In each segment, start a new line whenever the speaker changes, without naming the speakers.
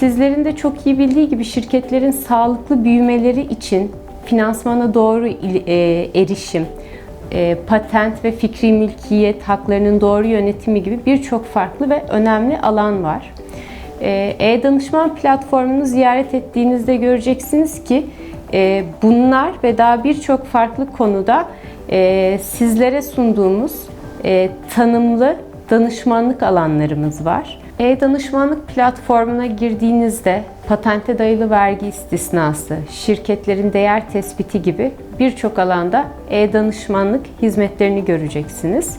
Sizlerin de çok iyi bildiği gibi şirketlerin sağlıklı büyümeleri için finansmana doğru e, erişim, e, patent ve fikri mülkiyet haklarının doğru yönetimi gibi birçok farklı ve önemli alan var. E, E-danışman platformunu ziyaret ettiğinizde göreceksiniz ki bunlar ve daha birçok farklı konuda sizlere sunduğumuz tanımlı danışmanlık alanlarımız var. E-danışmanlık platformuna girdiğinizde patente dayalı vergi istisnası, şirketlerin değer tespiti gibi birçok alanda e-danışmanlık hizmetlerini göreceksiniz.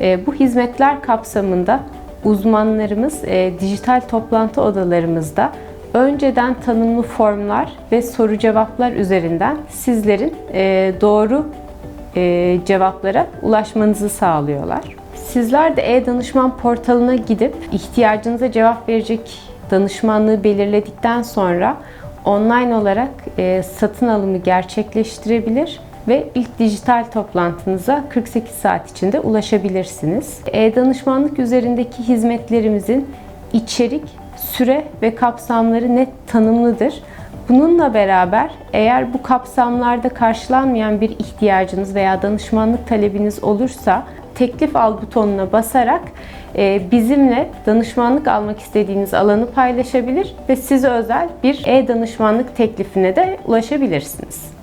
E, bu hizmetler kapsamında uzmanlarımız e, dijital toplantı odalarımızda önceden tanımlı formlar ve soru cevaplar üzerinden sizlerin e, doğru cevaplara ulaşmanızı sağlıyorlar. Sizler de e-danışman portalına gidip ihtiyacınıza cevap verecek danışmanlığı belirledikten sonra online olarak e, satın alımı gerçekleştirebilir ve ilk dijital toplantınıza 48 saat içinde ulaşabilirsiniz. E-danışmanlık üzerindeki hizmetlerimizin içerik, süre ve kapsamları net tanımlıdır. Bununla beraber eğer bu kapsamlarda karşılanmayan bir ihtiyacınız veya danışmanlık talebiniz olursa teklif al butonuna basarak e, bizimle danışmanlık almak istediğiniz alanı paylaşabilir ve size özel bir e-danışmanlık teklifine de ulaşabilirsiniz.